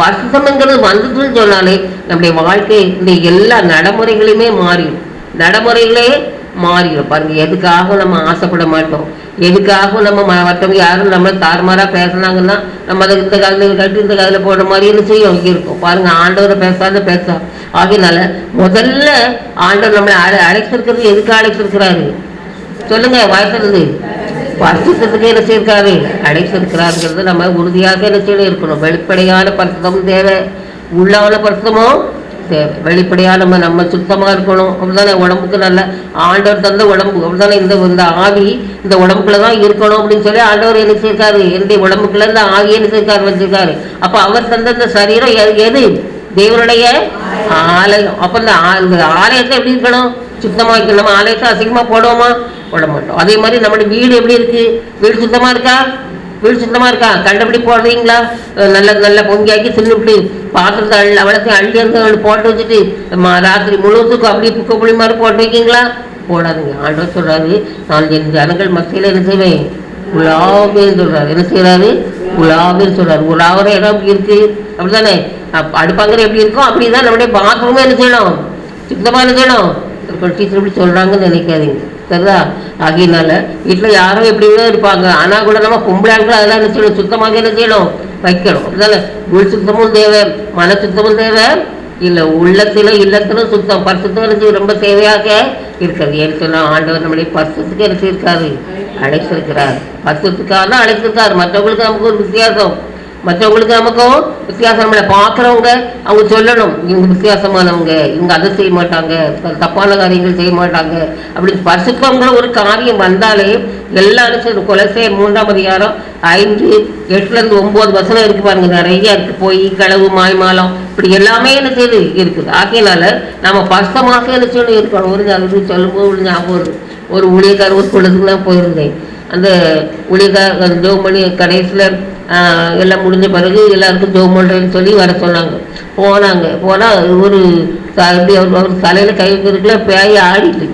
பரிசுத்தம்ங்கிறது வந்துச்சுன்னு சொன்னாலே நம்முடைய வாழ்க்கை இந்த எல்லா நடைமுறைகளையுமே மாறிடும். நடைமுறைகளே மாறிடும். பாருங்க எதுக்காக நம்ம ஆசைப்பட மாட்டோம். எதுக்காக நம்ம ம- மற்றவங்க யாரும் நம்ம தாறுமாறா பேசுனாங்கன்னா நம்ம அதை இந்த காதில் கட்டி இந்த காதில் போடுற மாதிரின்னு செய்யும். இருக்கும். பாருங்க ஆண்டவரை பேசாத பேச. ஆகையினால முதல்ல ஆண்டவர் நம்மளை அழை அழைச்சிருக்கிறது எதுக்கு அழைச்சிருக்கிறாரு? சொல்லுங்க வயசுறது பரிசுத்தத்துக்கு என்ன செய்யிருக்காரு அழைச்சிருக்கிறாருங்கிறது நம்ம உறுதியாக என்ன செய்யணும் இருக்கணும். வெளிப்படையான பரிசுத்தம் தேவை. உள்ளான பரிசுத்தமும் தேவை. வெளிப்படையாக நம்ம நம்ம சுத்தமாக இருக்கணும். அப்படிதானே உடம்புக்கு நல்ல ஆண்டவர் தந்த உடம்பு. அப்படிதானே இந்த இந்த ஆவி இந்த உடம்புக்குள்ள தான் இருக்கணும் அப்படின்னு சொல்லி ஆண்டவர் என்ன செய்யிருக்காரு என்னுடைய உடம்புக்குள்ள இந்த ஆவி என்ன செய்யிருக்காரு வச்சிருக்காரு. அப்போ அவர் தந்த இந்த சரீரம் எது? தேவனுடைய ஆலயம். அப்போ இந்த ஆ- இந்த ஆலயத்தை எப்படி இருக்கணும்? சுத்தமாக இருக்கணும். நம்ம ஆலயத்தை அசிங்கமாக போடுவோமா? போட மாட்டோம் அதே மாதிரி நம்மளுடைய வீடு எப்படி இருக்கு? வீடு சுத்தமாக இருக்கா? வீடு சுத்தமாக இருக்கா? கண்டபடி போடுறீங்களா? நல்ல நல்ல பொங்கியாக்கி தின்னுபிட்டு பாத்திரத்தை அள்ளி அவளத்தையும் அள்ளி இருந்து போட்டு வச்சுட்டு ராத்திரி முழுவதுக்கும் அப்படியே புக்க புளி மாதிரி போட்டு வைக்கீங்களா? போடாதுங்க. ஆண்டவர் சொல்றாரு நான் என் ஜனங்கள் மத்தியில் என்ன செய்வேன்? உலாவேன்னு சொல்றாரு. என்ன செய்யறாரு உலாவேன்னு சொல்றாரு. உலாவுற இடம் அப்படி இருக்கு. அப்படிதானே அடுப்பாங்கிற எப்படி இருக்கும் அப்படிதான் நம்முடைய பாத்ரூமே என்ன செய்யணும்? சுத்தமாக என்ன செய்யணும்? டீச்சர் இப்படி சொல்கிறாங்கன்னு நினைக்காதீங்க. சரிதா? ஆகையினால வீட்டில் யாரும் எப்படியோ இருப்பாங்க. ஆனால் கூட நம்ம பொம்பளை ஆட்கள் அதெல்லாம் என்ன செய்யணும்? சுத்தமாக என்ன செய்யணும்? வைக்கணும். அதனால உள் சுத்தமும் தேவை. மன சுத்தமும் தேவை. இல்லை உள்ளத்திலும் இல்லத்திலும் சுத்தம். பரிசுத்தம் எனக்கு ரொம்ப தேவையாக இருக்கிறது. ஏன்னு சொன்னால் ஆண்டவர் நம்முடைய பரிசுத்துக்கு என்ன செய்யிருக்காரு அழைச்சிருக்கிறார் பரிசுத்துக்காக தான் அழைச்சிருக்காரு மற்றவங்களுக்கு நமக்கு ஒரு வித்தியாசம். மற்றவங்களுக்கு நமக்கும் வித்தியாசம் நம்மளை பார்க்குறவங்க அவங்க சொல்லணும். இவங்க வித்தியாசமானவங்க. இவங்க அதை செய்ய மாட்டாங்க. தப்பான காரியங்கள் செய்ய மாட்டாங்க. அப்படி பரிசுத்தவங்கிற ஒரு காரியம் வந்தாலே எல்லாரும் சரி கொலசே மூன்றாம் அதிகாரம் ஐந்து எட்டுலேருந்து ஒம்பது வசனம் இருக்கு பாருங்க. நிறைய இருக்கு. போய் களவு மாய்மாலம். இப்படி எல்லாமே என்ன செய்து இருக்குது. ஆகையினால நம்ம பரிசுத்தமாக என்ன சொல்லி இருக்கணும். ஒரு சொல்லும்போது ஒரு ஞாபகம் ஒரு ஊழியக்காரர் ஒரு குளத்துக்கு தான் போயிருந்தேன். அந்த ஊழியக்கார ஜோம் பண்ணி கடைசியில் எல்லாம் முடிஞ்ச பிறகு எல்லாருக்கும் ஜோம் பண்ணுறேன்னு சொல்லி வர சொன்னாங்க. போனாங்க. போனால் ஒரு அப்படி அவர் அவர் தலையில் கை வைக்கிறதுக்குள்ள பேய் ஆடிட்டு.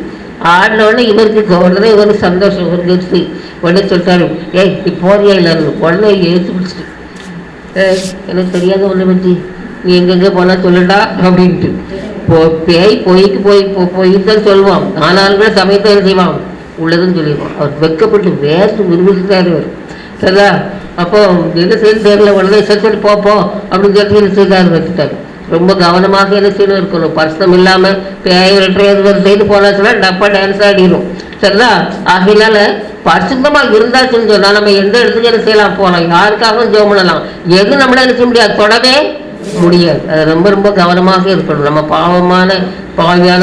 ஆடினோடனே இவருக்கு உடனே இவருக்கு சந்தோஷம் இவருக்கு எடுத்து உடனே சொல்லிட்டாரு ஏய் நீ போறியா இல்லை உடனே எழுத்து பிடிச்சிட்டு ஏய் எனக்கு தெரியாத ஒன்று பற்றி நீ எங்கெங்கே போனால் சொல்லுடா அப்படின்ட்டு. போ பேய் போய்க்கு போய் போயிட்டு தான் சொல்லுவான். ஆனாலும் கூட சமயத்தை செய்வான்? உள்ளதுன்னு சொல்லிடுவோம். அவர் வெக்கப்பட்டு வேஸ்ட் விரும்பிச்சுட்டாரு அவர் சரிதா? அப்போ என்ன செய்யணும் தெரியல உடனே சரி சரி போப்போம் அப்படின்னு சொல்லி என்ன வச்சுட்டாரு ரொம்ப கவனமாக என்ன செய்யணும் இருக்கணும் பர்சனம் இல்லாமல் தேவையற்ற செய்து போனாச்சுன்னா டப்பா டான்ஸ் ஆடிடும் சரிதா? ஆகையினால பரிசுத்தமாக இருந்தாச்சுன்னு சொன்னால் நம்ம எந்த இடத்துக்கு என்ன செய்யலாம் போகலாம் யாருக்காகவும் ஜோம் பண்ணலாம். எது நம்மளால என்ன செய்ய முடியாது தொடவே முடியாது. அது ரொம்ப ரொம்ப கவனமாக இருக்கணும். நம்ம பாவமான பாவியான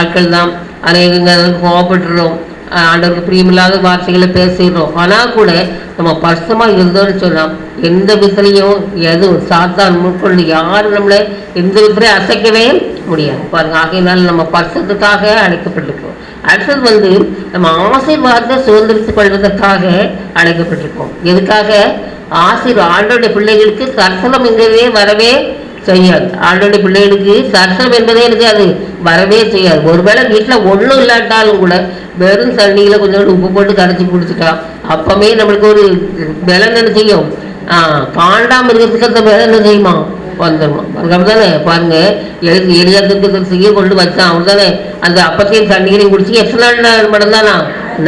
ஆட்கள் தான். அநேகங்க கோவப்பட்டுறோம் ஆண்டவருக்கு பிரியமில்லாத வார்த்தைகளை பேசிடுறோம். ஆனால் கூட நம்ம பர்சமாக இருந்தோம்னு சொன்னால் எந்த விதத்துலையும் எதுவும் சாத்தான் முற்கொண்டு யாரும் நம்மளை எந்த விதத்துலையும் அசைக்கவே முடியாது. பாருங்க ஆகையினால நம்ம பர்சத்துக்காக அழைக்கப்பட்டிருக்கோம். அடுத்தது வந்து நம்ம ஆசீர்வாதத்தை சுதந்திரித்துக் கொள்வதற்காக அழைக்கப்பட்டிருக்கோம். எதுக்காக? ஆசீர் ஆண்டோடைய பிள்ளைகளுக்கு தர்சனம் என்கிறதே வரவே செய்யாது. ஆண்டோடைய பிள்ளைகளுக்கு தர்சனம் என்பதே எனக்கு அது வரவே செய்யாது. ஒருவேளை வீட்டில் ஒன்றும் இல்லாட்டாலும் கூட வெறும் தண்ணியில் கொஞ்சோண்டு உப்பு போட்டு கரைச்சி குடிச்சிக்கலாம் அப்பவே நம்மளுக்கு ஒரு பலன் என்ன செய்யும்? ஆ, காண்டாம இருக்கிறதுக்கு அந்த பலன் என்ன செய்யுமா? வந்துடுமா தானே பாருங்க எழுதி எளியாத்துக்கு செய்ய கொண்டு வச்சான். அவன் தானே அந்த அப்பத்தையும் தண்ணீரையும் குடிச்சு எத்தனை நாள் நடந்தானா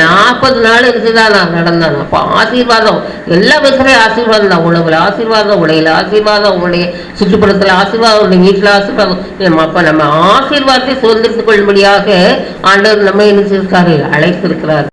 நாற்பது நாள் இருந்துச்சுதான் நான் நடந்தேன். அப்போ ஆசீர்வாதம் எல்லா விதத்துலையும் ஆசீர்வாதம் தான். உணவுல ஆசீர்வாதம் உடையில ஆசீர்வாதம் உடைய சுற்றுப்புறத்தில் ஆசீர்வாதம் உடைய வீட்டில் ஆசீர்வாதம். நம்ம அப்போ நம்ம ஆசீர்வாதத்தை சுதந்திரத்துக் கொள்ளும்படியாக ஆண்டவர் நம்ம என்ன செய்திருக்காரு? அழைத்திருக்கிறார்.